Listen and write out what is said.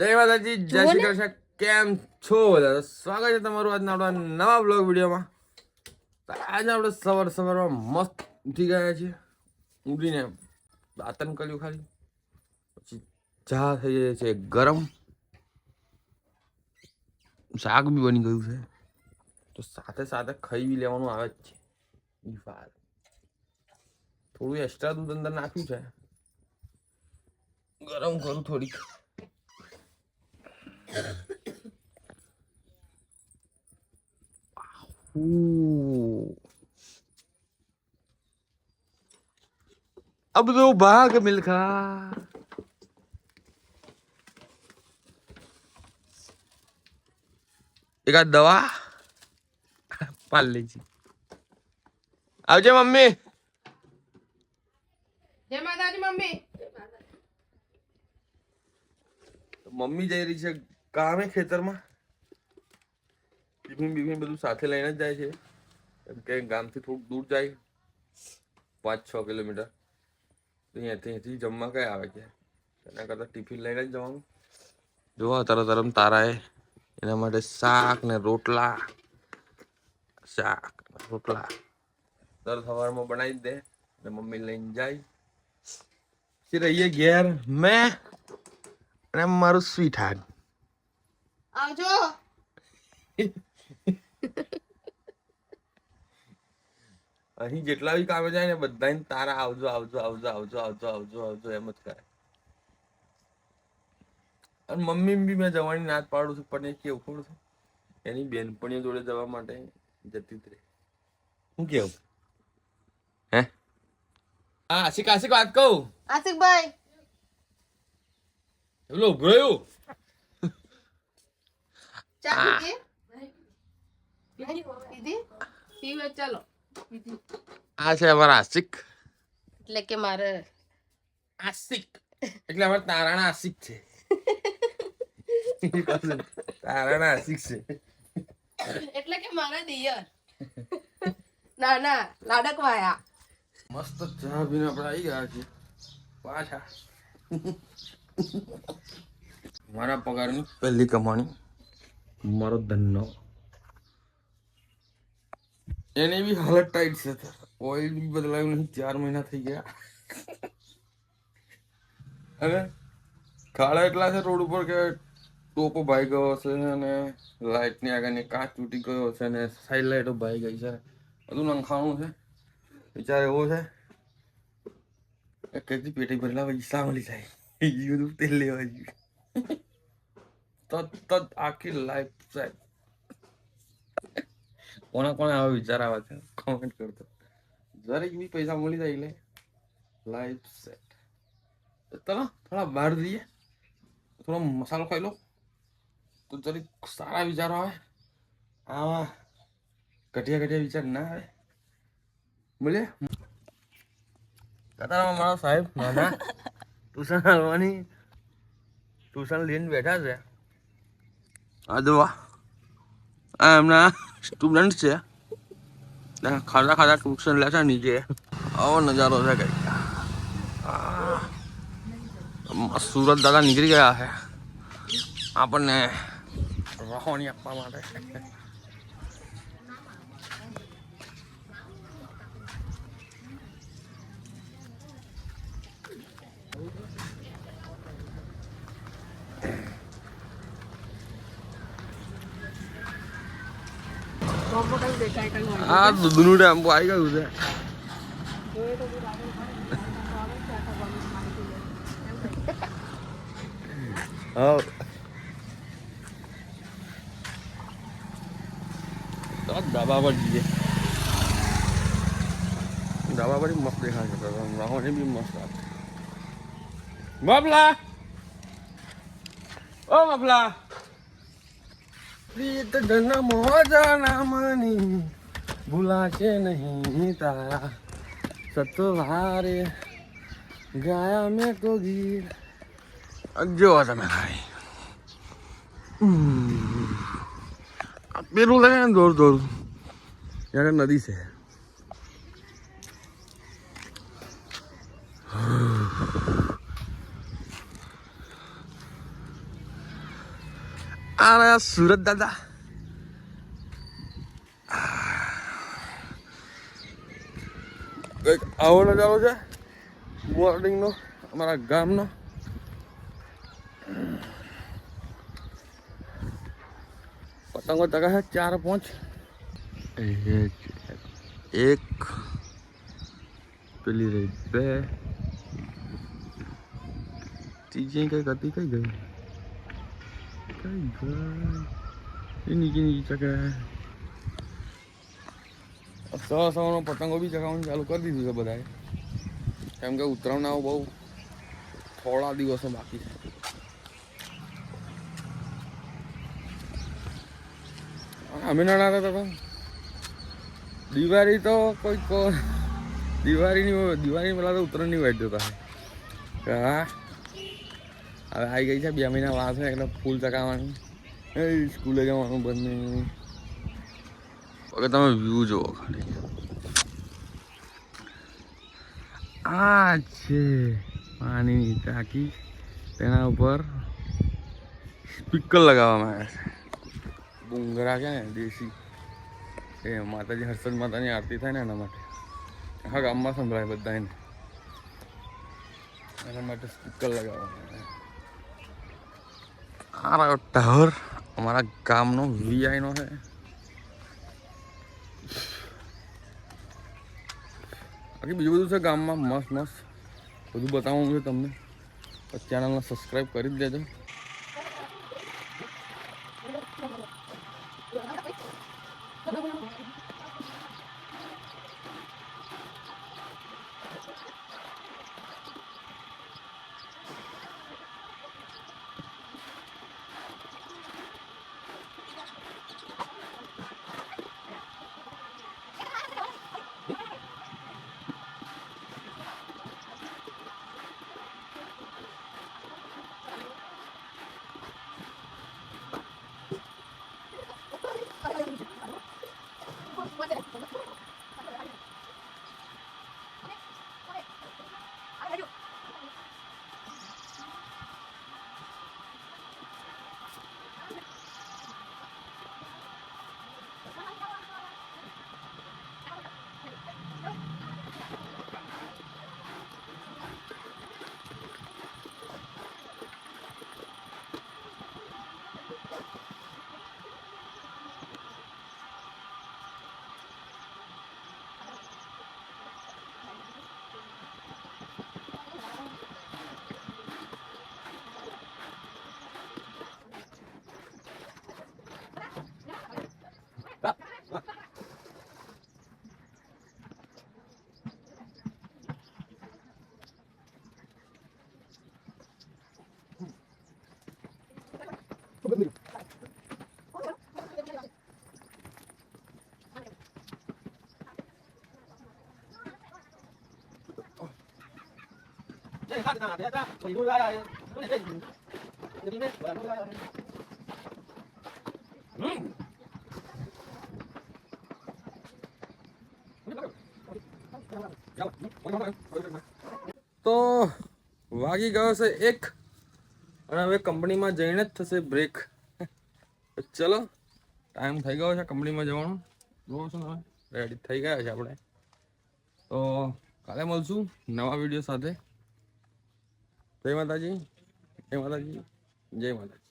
જય માતાજી જય શ્રી કૃષ્ણ. કેમ છો બધા? સ્વાગત છે તમારું આજના આપણા નવા બ્લોગ વિડીયોમાં. આજે આપણે સવાર સવારમાં મસ્ત ઉઠી ગયા છીએ. ઉઠીને દાંતન કર્યું ખાલી. પછી ચા થઈ જાય છે ગરમ. શાક બી બની ગયું છે. તો સાથે સાથે ખાઈ બી લેવાનું આવે જ છે. થોડું એક્સ્ટ્રા દૂધ અંદર નાખ્યું છે. ગરમ કરું થોડીક. अब આ બધો ભાગ एक એકાદ દવા પાલેજી આવજે મમ્મી જય માતાજી મમ્મી મમ્મી જઈ રહી છે કામે ખેતરમાં? ટિફિન બિફિન બધું સાથે લઈને જ જાય છે. એમ કે ગામથી થોડુંક દૂર જાય. પાંચ છ કિલોમીટર. અહીંયાથી અહીંથી જમવા કઈ આવે છે એના કરતાં ટિફિન લઈને જ જવાનું. જોવા તરત તરમ તારાએ એના માટે શાક ને રોટલા. શાક રોટલા. દર સવારમાં બનાવી દે. અને મમ્મી લઈને જાય. પછી રહીએ ઘેર? મેં અને મારું સ્વીટ હાર્ટ આવજો. અહીં જેટલા બી કામે જાય ને બધાને તારા આવજો આવજો આવજો આવજો આવજો આવજો આવજો એમ જ કરે અને મમ્મી બી મેં જવાની ના જ પાડું છું પણ એ કેવું ખબર છે? એની બેનપણીઓ જોડે જવા માટે જતી જ રહે. શું કેવું? હે? હા આશિક આશિક વાત કહું. આશિક ભાઈ ઊભો રહ્યો? ચા પીધી? પીધી? ચાલો. આ છે અમારા આશિક. એટલે કે મારે આશિક. એટલે અમારે તારાણા આશિક છે. તારાણા આશિક છે. એટલે કે મારા દિયર. ના ના લાડક વાયા મસ્ત ચા પીને આપણે આવી ગયા છે પાછા. મારા પગારની પહેલી કમાણી. મારો ધનનો એની બી હાલત ટાઈટ છે ઓઇલ બી બદલાયું નહીં, ચાર મહિના થઈ ગયા. અને ખાડા એટલા છે રોડ ઉપર કે ટોપો ભાઈ ગયો હશે અને લાઇટની આગળની કાચ તૂટી ગયો હશે અને સાઈડ લાઇટો ભાઈ ગઈ છે. બધું નંખાણું છે. વિચાર એવો છે કે પેટી ભરેલા પૈસા મળી જાય બીજું બધું તેલ લેવા જોઈએ તત તત આખી લાઈફ સાહેબ. કોના કોને આવા વિચાર આવે છે? કોમેન્ટ કરતો. જરીક બી પૈસા મળી જાય એટલે લાઈફ સેટ ચલો થોડા બહાર જઈએ. થોડો મસાલો ખાઈ લો. તો જરીક સારા વિચારો આવે. આવા ઘટિયા ઘટિયા વિચાર ના આવે. બોલે કતારમાં મારા સાહેબ નાના ટ્યુશન હાલવાની ટ્યુશન લઈને બેઠા છે. જોવા આ એમના સ્ટુડન્ટ છે. ખાતા ખાતા ટ્યુશન લે છે નીચે. આવો નજારો છે કઈ સુરત દાદા નીકળી ગયા છે. આપણને રહોણી આપવા માટે. આ દૂધનું ટેમ્પો આવી ગયું છે. ધાબા પર જઈએ. ધાબા પર મસ્ત દેખાય છે. રાહોને બી મસ્ત આવે બાબલા ઓ બાબલા પ્રીત જન્મ મોજા મની ભૂલાશે નહીં તારા સતવારે ગાયા મેં તો ગીત જો તમે ખાઈ પેલું લાગે ને દોર દોર ત્યાં નદી છે સુરત દાદા. કંઈક આવો નજારો છે. બોર્ડિંગનો અમારા ગામનો. પતંગો ટકા છે ચાર પાંચ. એક પેલી રહી બે. ત્રીજી કંઈક હતી કઈ ગઈ? નીચે ચગે સવા સવાનો પતંગો બી ચગાવવાનું ચાલુ કરી દીધું છે બધાએ કેમ કે ઉત્તરાયણના બહુ થોડા દિવસો બાકી છે અમે નાના હતા તો દિવાળી તો કોઈ દિવાળીની દિવાળી પેલા તો ઉત્તરાયણની વાટ જોતા હા હવે આવી ગઈ છે બે મહિના વાર છે એટલે ફૂલ ચકાવવાની એ સ્કૂલે જવાનું બંને. ઓકે તમે વ્યૂ જુઓ ખાલી. આ છે પાણીની ટાંકી. તેના ઉપર સ્પીકર લગાવવામાં આવ્યા છે. ડુંગરા કે ને દેશી. એ માતાજી હર્ષદ માતાની આરતી થાય ને એના માટે. આખા ગામમાં સંભળાય બધાને એના માટે સ્પીકર લગાવવામાં આ ટાવર અમારા ગામનો વીઆઈ નો છે. બાકી બીજું બધું છે ગામમાં મસ્ત મસ્ત. બધું બતાવવાનું છે તમને. ચેનલને સબસ્ક્રાઈબ કરી તો વાગી ગયો છે એક અને હવે કંપનીમાં જઈને જ થશે બ્રેક ચલો ટાઈમ થઈ ગયો છે કંપનીમાં જવાનો. જોવો છો રેડી થઈ ગયા છે આપણે. તો કાલે મળશું નવા વીડિયો સાથે. જય માતાજી જય માતાજી જય માતાજી